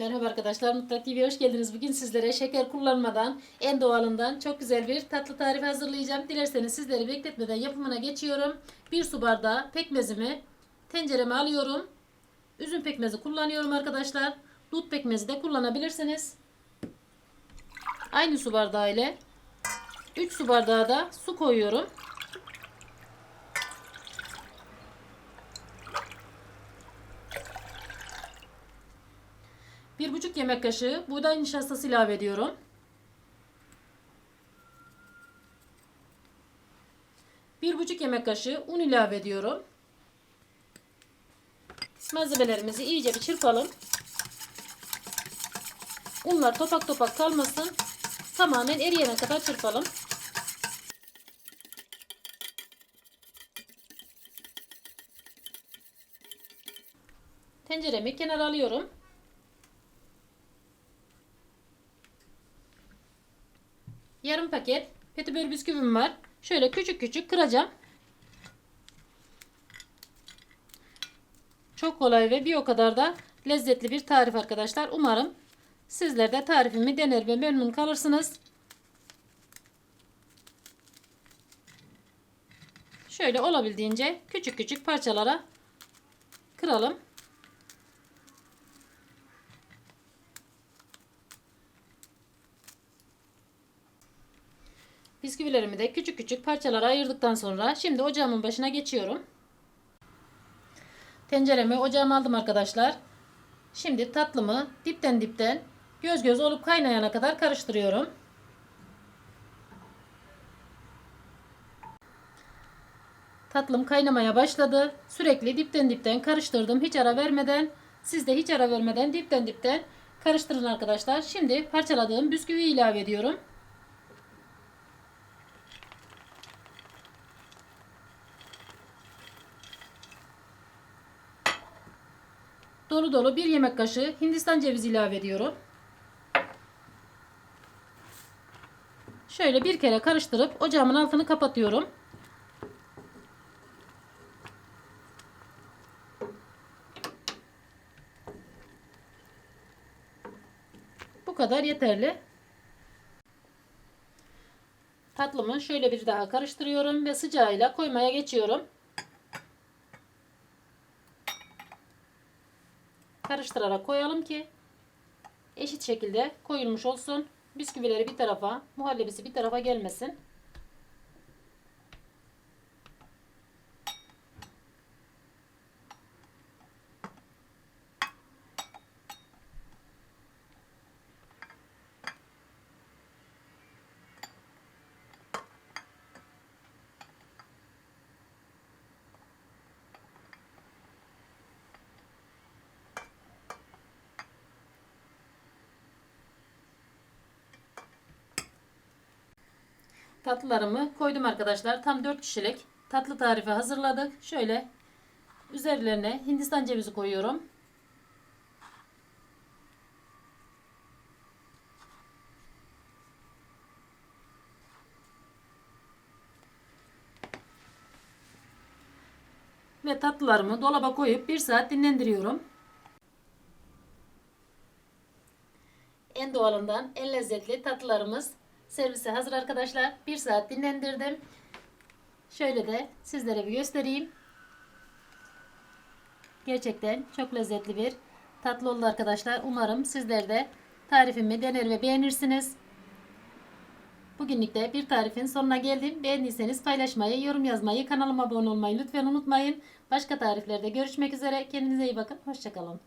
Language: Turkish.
Merhaba arkadaşlar, Mutlu TV'ye hoş geldiniz. Bugün sizlere şeker kullanmadan, en doğalından çok güzel bir tatlı tarifi hazırlayacağım. Dilerseniz sizleri bekletmeden yapımına geçiyorum. Bir su bardağı pekmezimi tencereme alıyorum. Üzüm pekmezi kullanıyorum arkadaşlar. Dut pekmezi de kullanabilirsiniz. Aynı su bardağı ile 3 su bardağı da su koyuyorum. Bir buçuk yemek kaşığı buğday nişastası ilave ediyorum. Bir buçuk yemek kaşığı un ilave ediyorum. Malzemelerimizi iyice bir çırpalım. Unlar topak topak kalmasın. Tamamen eriyene kadar çırpalım. Tenceremi kenara alıyorum. Yarım paket petibör bisküvim var. Şöyle küçük küçük kıracağım. Çok kolay ve bir o kadar da lezzetli bir tarif arkadaşlar. Umarım sizler de tarifimi dener ve memnun kalırsınız. Şöyle olabildiğince küçük küçük parçalara kıralım. Bisküvilerimi de küçük küçük parçalara ayırdıktan sonra şimdi ocağımın başına geçiyorum. Tenceremi ocağıma aldım arkadaşlar. Şimdi tatlımı dipten dipten göz göz olup kaynayana kadar karıştırıyorum. Tatlım kaynamaya başladı. Sürekli dipten dipten karıştırdım hiç ara vermeden. Siz de hiç ara vermeden dipten dipten karıştırın arkadaşlar. Şimdi parçaladığım bisküvi ilave ediyorum. Dolu dolu bir yemek kaşığı Hindistan cevizi ilave ediyorum. Şöyle bir kere karıştırıp ocağımın altını kapatıyorum. Bu kadar yeterli. Tatlımı şöyle bir daha karıştırıyorum ve sıcağıyla koymaya geçiyorum. Karıştırarak koyalım ki eşit şekilde koyulmuş olsun. Bisküvileri bir tarafa, muhallebisi bir tarafa gelmesin. Tatlılarımı koydum arkadaşlar. Tam 4 kişilik tatlı tarifi hazırladık. Şöyle üzerlerine Hindistan cevizi koyuyorum. Ve tatlılarımı dolaba koyup 1 saat dinlendiriyorum. En doğalından en lezzetli tatlılarımız servise hazır arkadaşlar. 1 saat dinlendirdim. Şöyle de sizlere bir göstereyim. Gerçekten çok lezzetli bir tatlı oldu arkadaşlar. Umarım sizler de tarifimi dener ve beğenirsiniz. Bugünlük de bir tarifin sonuna geldim. Beğendiyseniz paylaşmayı, yorum yazmayı, kanalıma abone olmayı lütfen unutmayın. Başka tariflerde görüşmek üzere. Kendinize iyi bakın. Hoşçakalın.